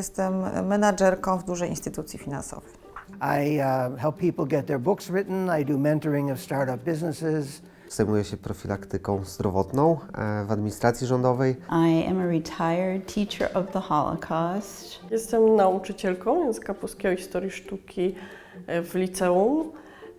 jestem menadżerką w dużej instytucji finansowej. I uh, help people get their books written. I do mentoring of startup businesses. Zajmuję się profilaktyką zdrowotną e, w administracji rządowej. I am a retired teacher of the Holocaust. Jestem nauczycielką języka polskiego i historii sztuki e, w liceum,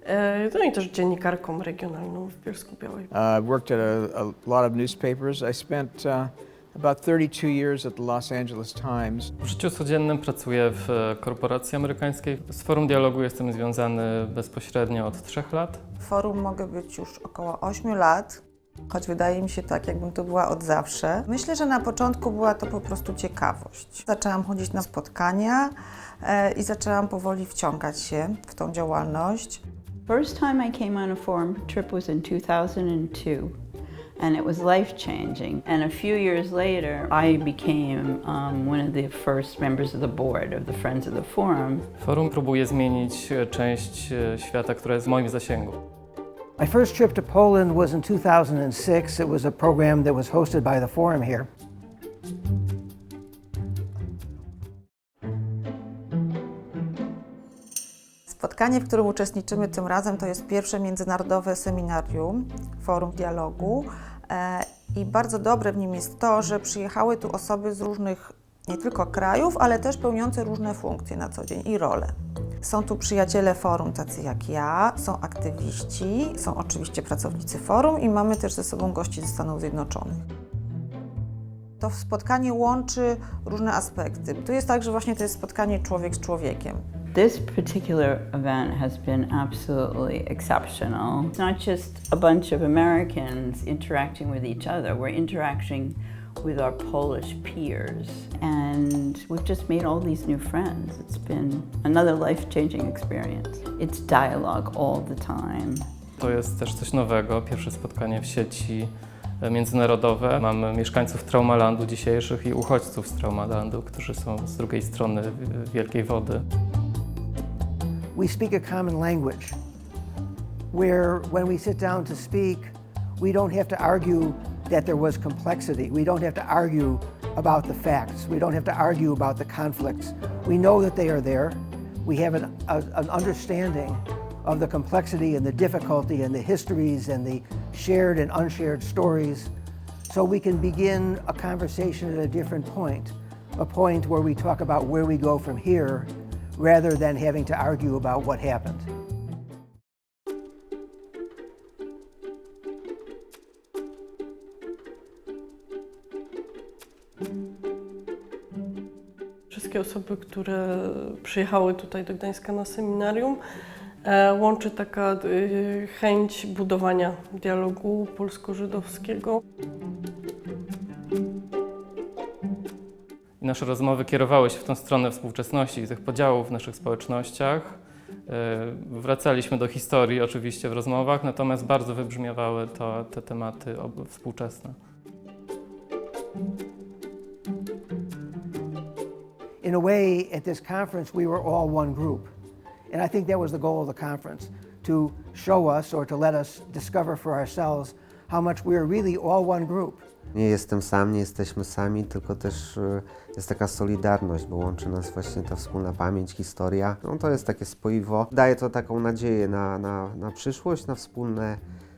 e, no i też dziennikarką regionalną w Bielsku-Białej. Uh, I've worked at a, a lot of newspapers. I spent uh, about 32 years at the Los Angeles Times. W życiu codziennym pracuję w e, korporacji amerykańskiej. Z Forum Dialogu jestem związany bezpośrednio od trzech lat. W forum mogę być już około 8 lat, choć wydaje mi się tak, jakbym to była od zawsze. Myślę, że na początku była to po prostu ciekawość. Zaczęłam chodzić na spotkania e, i zaczęłam powoli wciągać się w tą działalność. First time I came on a forum trip was in 2002, and it was life changing. And a few years later, I became um, one of the first members of the board of the Friends of the Forum. Forum próbuje zmienić e, część e, świata, która jest w moim zasięgu. My first trip to Poland was in 2006. It was a program that was hosted by the forum here. Spotkanie, w którym uczestniczymy tym razem, to jest pierwsze międzynarodowe seminarium Forum Dialogu. E, I bardzo dobre w nim jest to, że przyjechały tu osoby z różnych nie tylko krajów, ale też pełniące różne funkcje na co dzień i role. Są tu przyjaciele forum, tacy jak ja, są aktywiści, są oczywiście pracownicy forum i mamy też ze sobą gości ze Stanów Zjednoczonych. To spotkanie łączy różne aspekty. Tu jest tak, że właśnie to jest spotkanie człowiek z człowiekiem. This particular event has been absolutely exceptional. It's not just a bunch of Americans interacting with each other, we're interacting with our Polish peers. And we've just made all these new friends. It's been another life changing experience. It's dialogue all the time. To jest też coś nowego, pierwsze spotkanie w sieci e, międzynarodowe. Mamy mieszkańców Traumalandu dzisiejszych i uchodźców z Traumalandu, którzy są z drugiej strony Wielkiej Wody. We speak a common language where, when we sit down to speak, we don't have to argue that there was complexity. We don't have to argue about the facts. We don't have to argue about the conflicts. We know that they are there. We have an, a, an understanding of the complexity and the difficulty and the histories and the shared and unshared stories. So we can begin a conversation at a different point, a point where we talk about where we go from here rather than having to argue about what happened. Wszystkie osoby, które przyjechały tutaj do Gdańska na seminarium, e, łączy taka y, chęć budowania dialogu polsko-żydowskiego. Nasze rozmowy kierowały się w tą stronę współczesności i tych podziałów w naszych społecznościach. E, Wracaliśmy do historii oczywiście w rozmowach, natomiast bardzo wybrzmiewały to, te tematy współczesne. In a way, at this conference, we were all one group. And I think that was the goal of the conference to show us or to let us discover for ourselves how much we are really all one group. Nie jestem sam, nie jesteśmy sami, tylko też e, jest taka solidarność, bo łączy nas właśnie ta wspólna pamięć, historia. No to jest takie spoiwo. Daje to taką nadzieję na, na, na przyszłość, na wspólne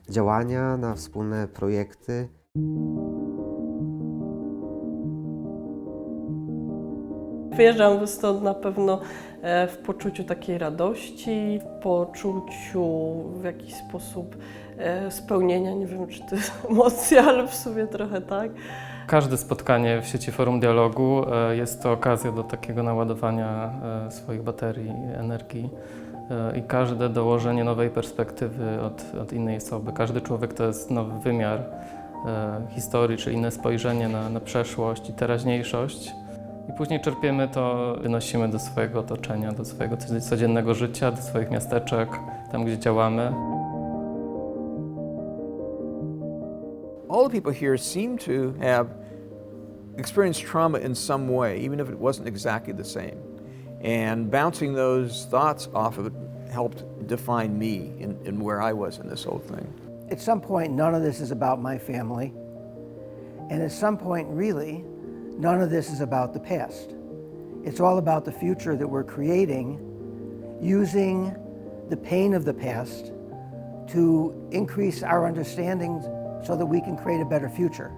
działania, na wspólne projekty. Wyjeżdżam stąd na pewno e, w poczuciu takiej radości, w poczuciu w jakiś sposób e, spełnienia. Nie wiem, czy to jest emocja, ale w sumie trochę tak. Każde spotkanie w sieci Forum Dialogu e, jest to okazja do takiego naładowania swoich baterii, energii i każde dołożenie nowej perspektywy od, od innej osoby. Każdy człowiek to jest nowy wymiar historii, czy inne spojrzenie na, na przeszłość i teraźniejszość. I później czerpiemy to, wynosimy do swojego otoczenia, do swojego codziennego życia, do swoich miasteczek, tam gdzie działamy. All the people here seem to have experienced trauma in some way, even if it wasn't exactly the same. And bouncing those thoughts off of it helped define me in, in where I was in this whole thing. At some point, none of this is about my family. And at some point, really, none of this is about the past. It's all about the future that we're creating using the pain of the past to increase our understanding so that we can create a better future.